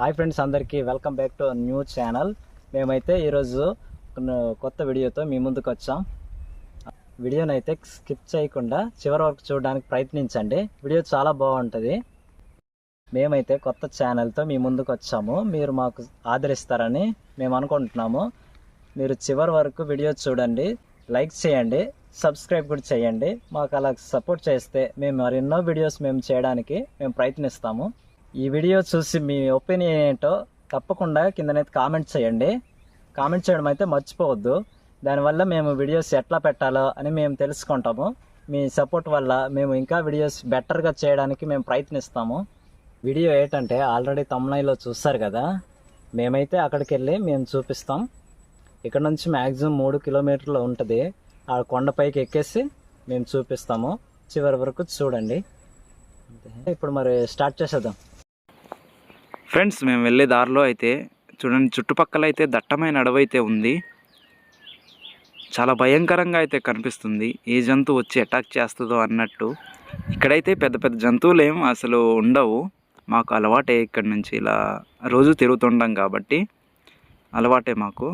Hi friends అందరికీ welcome back to new channel. మేమైతే ఈరోజు కొత్త వీడియోతో మీ ముందుకు వచ్చాం. వీడియోని అయితే స్కిప్ చేయకుండా చివరి వరకు చూడడానికి ప్రయత్నించండి. వీడియో చాలా బాగుంటుంది. మేమైతే కొత్త ఛానల్తో మీ ముందుకు వచ్చాము. మీరు మాకు ఆదరిస్తారని మేము అనుకుంటున్నాము. మీరు చివరి వరకు వీడియో చూడండి. లైక్ చేయండి. సబ్స్క్రైబ్ కూడా చేయండి. మాకు అలా సపోర్ట్ చేస్తే మేము మరెన్నో వీడియోస్ మేము చేయడానికి మేము ప్రయత్నిస్తాము. ఈ వీడియో చూసి మీ ఒపీనియన్ ఏంటో తప్పకుండా కిందనైతే కామెంట్ చేయండి. కామెంట్ చేయడం అయితే మర్చిపోవద్దు. దానివల్ల మేము వీడియోస్ ఎట్లా పెట్టాలో అని మేము తెలుసుకుంటాము. మీ సపోర్ట్ వల్ల మేము ఇంకా వీడియోస్ బెటర్గా చేయడానికి మేము ప్రయత్నిస్తాము. వీడియో ఏంటంటే ఆల్రెడీ తమ్నైలో చూస్తారు కదా. మేమైతే అక్కడికి వెళ్ళి మేము చూపిస్తాం. ఇక్కడ నుంచి మ్యాక్సిమం మూడు కిలోమీటర్లు ఉంటుంది. ఆ కొండపైకి ఎక్కేసి మేము చూపిస్తాము. చివరి వరకు చూడండి. ఇప్పుడు మరి స్టార్ట్ చేసేద్దాం. ఫ్రెండ్స్ మేము వెళ్ళే దారిలో అయితే చూడండి చుట్టుపక్కల అయితే దట్టమైన అడవి అయితే ఉంది. చాలా భయంకరంగా అయితే కనిపిస్తుంది. ఏ జంతువు వచ్చి అటాక్ చేస్తుందో అన్నట్టు. ఇక్కడైతే పెద్ద పెద్ద జంతువులు ఏం అసలు ఉండవు. మాకు అలవాటే ఇక్కడ నుంచి ఇలా రోజు తిరుగుతుండం కాబట్టి అలవాటే మాకు.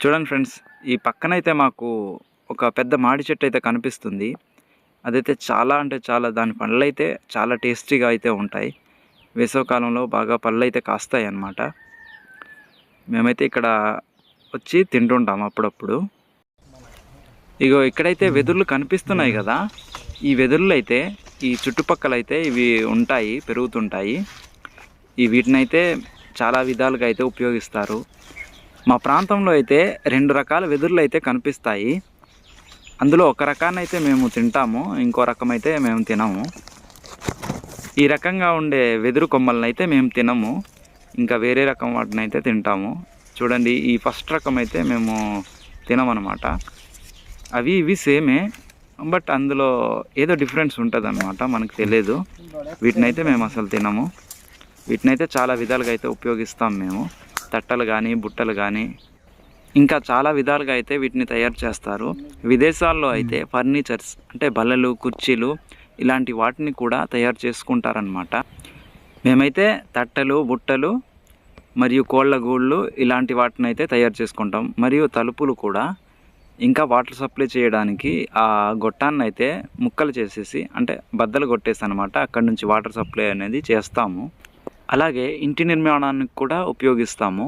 చూడండి ఫ్రెండ్స్ ఈ పక్కనైతే మాకు ఒక పెద్ద మాడి చెట్టు అయితే కనిపిస్తుంది. అదైతే చాలా అంటే చాలా దాని పండ్లు అయితే చాలా టేస్టీగా అయితే ఉంటాయి. వేసవికాలంలో బాగా పళ్ళు అయితే కాస్తాయి అన్నమాట మేమైతే ఇక్కడ వచ్చి తింటుంటాం అప్పుడప్పుడు. ఇగో ఇక్కడైతే వెదుర్లు కనిపిస్తున్నాయి కదా ఈ వెదుర్లు అయితే ఈ చుట్టుపక్కల అయితే ఇవి ఉంటాయి పెరుగుతుంటాయి. ఈ వీటినైతే చాలా విధాలుగా అయితే ఉపయోగిస్తారు. మా ప్రాంతంలో అయితే రెండు రకాల వెదుర్లు అయితే కనిపిస్తాయి. అందులో ఒక రకాన్ని అయితే మేము తింటాము ఇంకో రకం అయితే మేము తినము. ఈ రకంగా ఉండే వెదురు కొమ్మలను అయితే మేము తినము. ఇంకా వేరే రకం వాటిని అయితే తింటాము. చూడండి ఈ ఫస్ట్ రకం అయితే మేము తినమనమాట. అవి ఇవి సేమే బట్ అందులో ఏదో డిఫరెన్స్ ఉంటుంది అనమాట మనకు తెలియదు. వీటినైతే మేము అసలు తినము. వీటినైతే చాలా విధాలుగా అయితే ఉపయోగిస్తాం మేము. తట్టలు కానీ బుట్టలు కానీ ఇంకా చాలా విధాలుగా అయితే వీటిని తయారు చేస్తారు. విదేశాల్లో అయితే ఫర్నిచర్స్ అంటే బల్లలు కుర్చీలు ఇలాంటి వాటిని కూడా తయారు చేసుకుంటారనమాట మేమైతే తట్టలు బుట్టలు మరియు కోళ్ళ గూళ్ళు ఇలాంటి వాటిని అయితే తయారు చేసుకుంటాం. మరియు తలుపులు కూడా ఇంకా వాటర్ సప్లై చేయడానికి ఆ గొట్టాన్ని అయితే ముక్కలు చేసేసి అంటే బద్దలు కొట్టేసి అనమాట అక్కడ నుంచి వాటర్ సప్లై అనేది చేస్తాము. అలాగే ఇంటి నిర్మాణానికి కూడా ఉపయోగిస్తాము.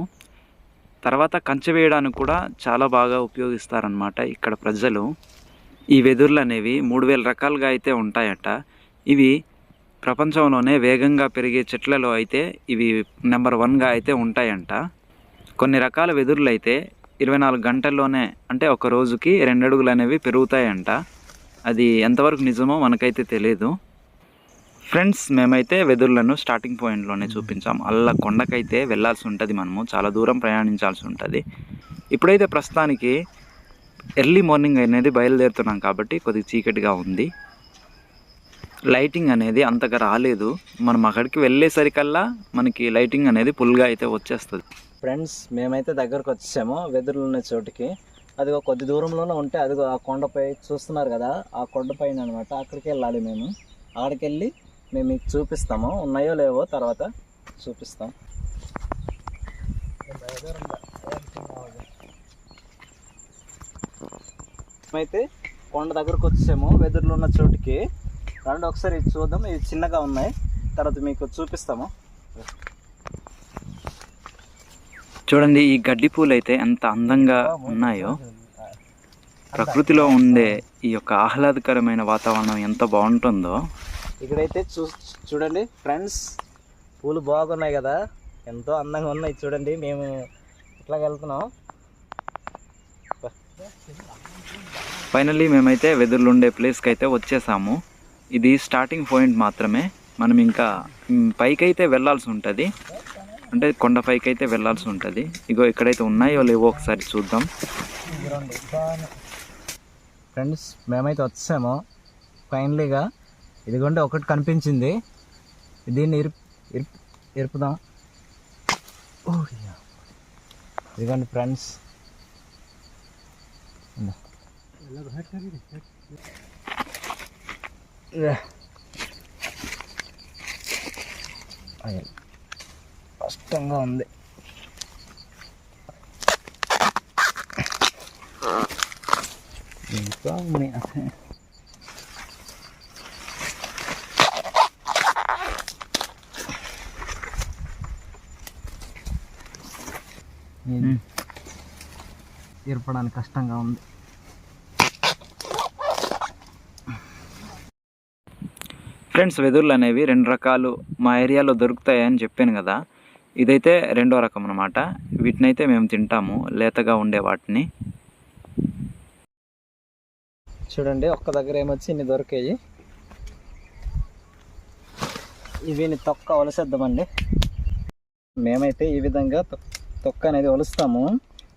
తర్వాత కంచె వేయడానికి కూడా చాలా బాగా ఉపయోగిస్తారనమాట ఇక్కడ ప్రజలు. ఈ వెదుర్లు అనేవి మూడు వేల రకాలుగా అయితే ఉంటాయట. ఇవి ప్రపంచంలోనే వేగంగా పెరిగే చెట్లలో అయితే ఇవి నెంబర్ వన్గా అయితే ఉంటాయంట. కొన్ని రకాల వెదురులు అయితే ఇరవై నాలుగు గంటల్లోనే అంటే ఒక రోజుకి రెండు అడుగులు అనేవి పెరుగుతాయంట. అది ఎంతవరకు నిజమో మనకైతే తెలియదు ఫ్రెండ్స్ మేమైతే వెదుర్లను స్టార్టింగ్ పాయింట్లోనే చూపించాం. అలా కొండకైతే వెళ్ళాల్సి ఉంటుంది మనము. చాలా దూరం ప్రయాణించాల్సి ఉంటుంది. ఇప్పుడైతే ప్రస్తుతానికి ఎర్లీ మార్నింగ్ అనేది బయలుదేరుతున్నాం కాబట్టి కొద్దిగా చీకటిగా ఉంది. లైటింగ్ అనేది అంతగా రాలేదు. మనం అక్కడికి వెళ్ళేసరికల్లా మనకి లైటింగ్ అనేది ఫుల్గా అయితే వచ్చేస్తుంది. ఫ్రెండ్స్ మేమైతే దగ్గరకు వచ్చాము వెదురులు ఉన్న చోటుకి. అదిగో కొద్ది దూరంలోనే ఉంటే అదిగో ఆ కొండపై చూస్తున్నారు కదా ఆ కొండపైన అనమాట అక్కడికి వెళ్ళాలి మేము. అక్కడికి వెళ్ళి మేము మీకు చూపిస్తాము ఉన్నాయో లేవో తర్వాత చూపిస్తాం. మేమైతే కొండ దగ్గరకు వచ్చాము వెదురులు ఉన్న చోటుకి. రండి ఒకసారి చూద్దాం. ఇవి చిన్నగా ఉన్నాయి. తర్వాత మీకు చూపిస్తాము. చూడండి ఈ గడ్డి పూలు అయితే ఎంత అందంగా ఉన్నాయో. ప్రకృతిలో ఉండే ఈ యొక్క ఆహ్లాదకరమైన వాతావరణం ఎంత బాగుంటుందో. ఇక్కడైతే చూ చూడండి ఫ్రెండ్స్ పూలు బాగున్నాయి కదా. ఎంతో అందంగా ఉన్నాయి. చూడండి మేము ఇట్లా వెళ్తున్నాం. ఫైనల్లీ మేమైతే వెదర్లుండే ప్లేస్కి అయితే వచ్చేసాము. ఇది స్టార్టింగ్ పాయింట్ మాత్రమే. మనం ఇంకా పైకైతే వెళ్ళాల్సి ఉంటుంది. అంటే కొండ పైకి అయితే వెళ్ళాల్సి ఉంటుంది. ఇగో ఎక్కడైతే ఉన్నాయో లేవో ఒకసారి చూద్దాం. ఫ్రెండ్స్ మేమైతే వచ్చాము. ఫైనలీగా ఇదిగోండి ఒకటి కనిపించింది. దీన్ని ఇరు ఇరుపుదాం. ఇదిగోండి ఫ్రెండ్స్ కష్టంగా ఉంది. ఇంకా ఉన్నాయి. ఏర్పడానికి కష్టంగా ఉంది. ఫ్రెండ్స్ వెదుర్లు అనేవి రెండు రకాలు మా ఏరియాలో దొరుకుతాయని చెప్పాను కదా. ఇదైతే రెండో రకం అనమాట వీటినైతే మేము తింటాము లేతగా ఉండే వాటిని. చూడండి ఒక్క దగ్గర ఏమొచ్చి ఇన్ని దొరికాయి. ఇవిని తొక్క ఒలసేద్దామండి. మేమైతే ఈ విధంగా తొక్క అనేది ఒలుస్తాము.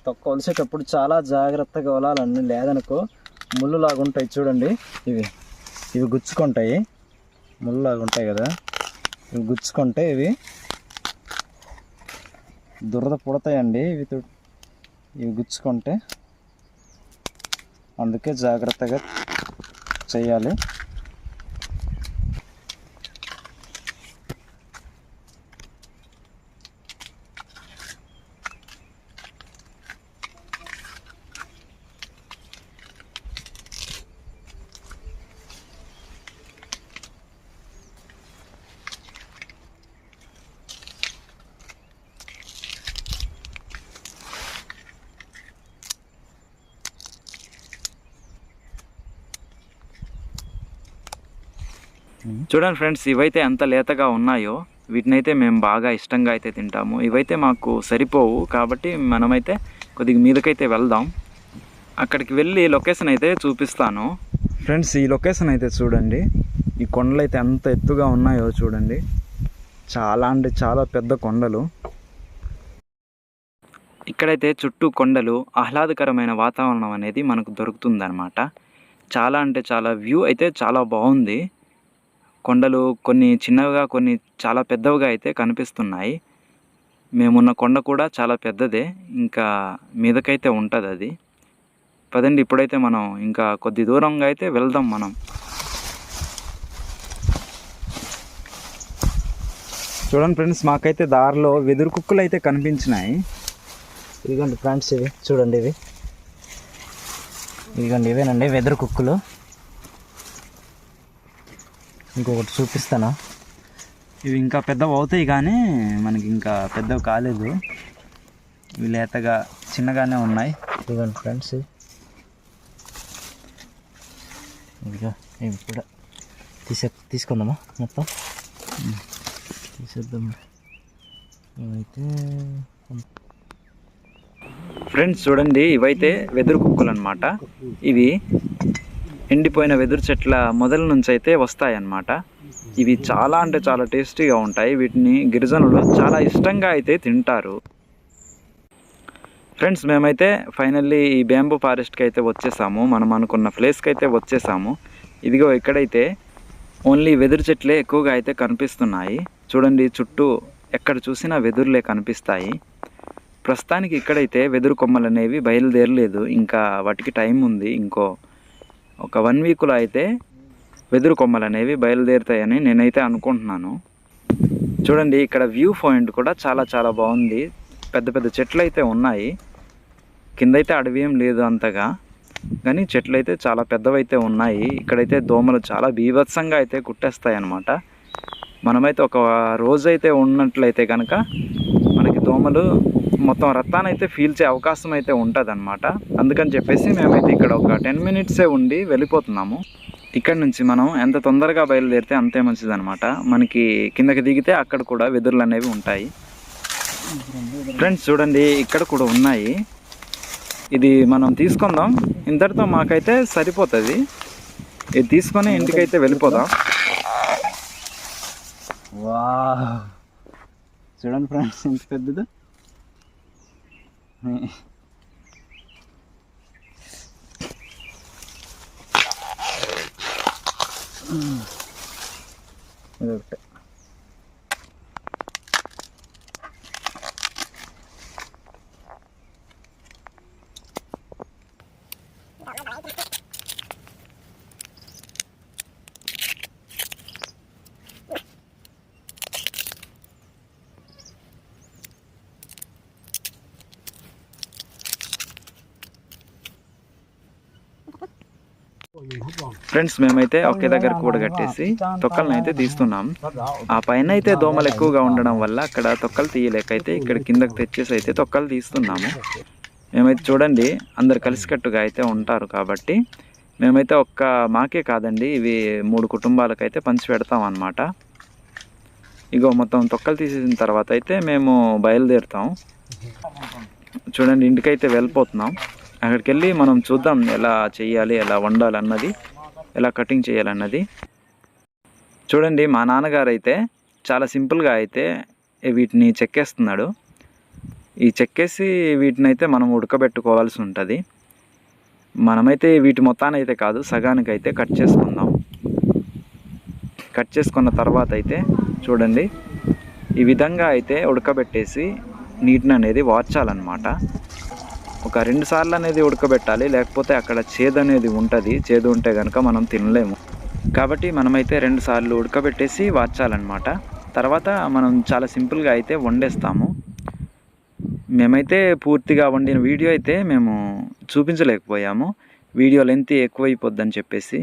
తొక్క ఒలిసేటప్పుడు చాలా జాగ్రత్తగా ఒలాలండి లేదనుకో ముళ్ళు లాగుంటాయి చూడండి. ఇవి ఇవి గుచ్చుకుంటాయి. ముళ్ళలాగా ఉంటాయి కదా. ఇవి గుచ్చుకుంటే ఇవి దురద పుడతాయండి. ఇవి ఇవి గుచ్చుకుంటే అందుకే జాగ్రత్తగా చేయాలి. చూడండి ఫ్రెండ్స్ ఇవైతే ఎంత లేతగా ఉన్నాయో వీటినైతే మేము బాగా ఇష్టంగా అయితే తింటాము. ఇవైతే మాకు సరిపోవు కాబట్టి మనమైతే కొద్దిగా మీదకైతే వెళ్దాం. అక్కడికి వెళ్ళి లొకేషన్ అయితే చూపిస్తాను. ఫ్రెండ్స్ ఈ లొకేషన్ అయితే చూడండి. ఈ కొండలు అయితే ఎంత ఎత్తుగా ఉన్నాయో చూడండి. చాలా అంటే చాలా పెద్ద కొండలు. ఇక్కడైతే చుట్టూ కొండలు ఆహ్లాదకరమైన వాతావరణం అనేది మనకు దొరుకుతుందన్నమాట. చాలా అంటే చాలా వ్యూ అయితే చాలా బాగుంది. కొండలు కొన్ని చిన్నవిగా కొన్ని చాలా పెద్దవిగా అయితే కనిపిస్తున్నాయి. మేమున్న కొండ కూడా చాలా పెద్దదే. ఇంకా మీదకైతే ఉంటుంది అది. పదండి ఇప్పుడైతే మనం ఇంకా కొద్ది దూరంగా అయితే వెళ్దాం మనం. చూడండి ఫ్రెండ్స్ మాకైతే దారిలో వెదురు కుక్కలు అయితే కనిపించినాయి. ఇదిగోండి ఫ్రెండ్స్ ఇవి. చూడండి ఇవి. ఇదిగోండి ఇవేనండి వెదురు కుక్కలు. ఇంకొకటి చూపిస్తానా? ఇవి ఇంకా పెద్దవి అవుతాయి కానీ మనకి ఇంకా పెద్దవి కాలేదు. ఇవి లేతగా చిన్నగానే ఉన్నాయి. చూడండి ఫ్రెండ్స్. ఇంకా ఇవి కూడా తీసే తీసుకుందామా మొత్తం? తీసేద్దాం. అయితే ఫ్రెండ్స్ చూడండి ఇవైతే వెదురు కుక్కలు అనమాట ఇవి ఎండిపోయిన వెదురు చెట్ల మొదల నుంచి అయితే వస్తాయన్నమాట ఇవి చాలా అంటే చాలా టేస్టీగా ఉంటాయి. వీటిని గిరిజనులు చాలా ఇష్టంగా అయితే తింటారు. ఫ్రెండ్స్ మేమైతే ఫైనల్లీ ఈ బ్యాంబూ ఫారెస్ట్కి అయితే వచ్చేసాము. మనం అనుకున్న ప్లేస్కి అయితే వచ్చేసాము. ఇదిగో ఇక్కడైతే ఓన్లీ వెదురు చెట్లే ఎక్కువగా అయితే కనిపిస్తున్నాయి. చూడండి చుట్టూ ఎక్కడ చూసినా వెదురులే కనిపిస్తాయి. ప్రస్తుతానికి ఇక్కడైతే వెదురు కొమ్మలు అనేవి బయలుదేరలేదు. ఇంకా వాటికి టైం ఉంది. ఇంకో ఒక వన్ వీక్లో అయితే వెదురు కొమ్మలు అనేవి బయలుదేరుతాయని నేనైతే అనుకుంటున్నాను. చూడండి ఇక్కడ వ్యూ పాయింట్ కూడా చాలా చాలా బాగుంది. పెద్ద పెద్ద చెట్లు అయితే ఉన్నాయి. కిందైతే అడవి ఏం లేదు అంతగా. కానీ చెట్లు అయితే చాలా పెద్దవైతే ఉన్నాయి. ఇక్కడైతే దోమలు చాలా బీభత్సంగా అయితే కుట్టేస్తాయి అన్నమాట మనమైతే ఒక రోజు అయితే ఉన్నట్లయితే కనుక మనకి దోమలు మొత్తం రక్తాన్ని అయితే పీల్చే అవకాశం అయితే ఉంటుంది అనమాట అందుకని చెప్పేసి మేమైతే ఇక్కడ ఒక టెన్ మినిట్సే ఉండి వెళ్ళిపోతున్నాము. ఇక్కడ నుంచి మనం ఎంత తొందరగా బయలుదేరితే అంతే మంచిది అనమాట మనకి కిందకి దిగితే అక్కడ కూడా వెదురులు అనేవి ఉంటాయి. ఫ్రెండ్స్ చూడండి ఇక్కడ కూడా ఉన్నాయి. ఇది మనం తీసుకుందాం. ఇంతటితో మాకైతే సరిపోతుంది. ఇది తీసుకొని ఇంటికైతే వెళ్ళిపోదాం. వా చూడండి ఫ్రెండ్స్ ఎంత పెద్దది. 嗯。嗯。ఫ్రెండ్స్ మేమైతే ఒకే దగ్గర కూడగట్టేసి తొక్కలను అయితే తీస్తున్నాం. ఆ పైన అయితే దోమలు ఎక్కువగా ఉండడం వల్ల అక్కడ తొక్కలు తీయలేకైతే ఇక్కడ కిందకి తెచ్చేసి అయితే తొక్కలు తీస్తున్నాము. మేమైతే చూడండి అందరు కలిసికట్టుగా అయితే ఉంటారు కాబట్టి మేమైతే ఒక్క మాకే కాదండి ఇవి మూడు కుటుంబాలకైతే పంచి పెడతాం అన్నమాట. ఇగో మొత్తం తొక్కలు తీసేసిన తర్వాత అయితే మేము బయలుదేరుతాం. చూడండి ఇంటికైతే వెళ్ళిపోతున్నాం. అక్కడికి వెళ్ళి మనం చూద్దాం ఎలా చేయాలి ఎలా వండాలి అన్నది. ఎలా కటింగ్ చేయాలన్నది. చూడండి మా నాన్నగారు అయితే చాలా సింపుల్గా అయితే వీటిని చెక్కేస్తున్నాడు. ఈ చెక్కేసి వీటిని అయితే మనం ఉడకబెట్టుకోవాల్సి ఉంటుంది. మనమైతే వీటి మొత్తాన్ని అయితే కాదు సగానికి అయితే కట్ చేసుకుందాం. కట్ చేసుకున్న తర్వాత అయితే చూడండి ఈ విధంగా అయితే ఉడకబెట్టేసి నీటిని అనేది వార్చాలన్నమాట. ఒక రెండు సార్లు అనేది ఉడకబెట్టాలి లేకపోతే అక్కడ చేదు అనేది ఉంటుంది. చేదు ఉంటే కనుక మనం తినలేము. కాబట్టి మనమైతే రెండు సార్లు ఉడకబెట్టేసి వార్చాలన్నమాట తర్వాత మనం చాలా సింపుల్గా అయితే వండేస్తాము. మేమైతే పూర్తిగా వండిన వీడియో అయితే మేము చూపించలేకపోయాము. వీడియో లెంత్ ఎక్కువైపోద్దని చెప్పేసి.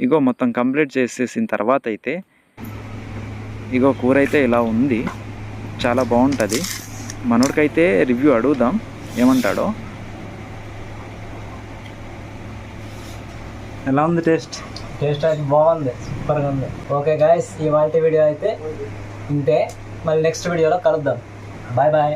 ఇగో మొత్తం కంప్లీట్ చేసేసిన తర్వాత అయితే ఇగో కూర అయితే ఇలా ఉంది. చాలా బాగుంటుంది. మనోడికైతే రివ్యూ అడుగుదాం. ఏమంటాడో? ఎలా ఉంది టేస్ట్? టేస్ట్ అయితే బాగుంది సూపర్గా ఉంది. ఓకే గాయస్ ఇవాళ వీడియో అయితే ఉంటే మళ్ళీ నెక్స్ట్ వీడియోలో కలుద్దాం. Bye bye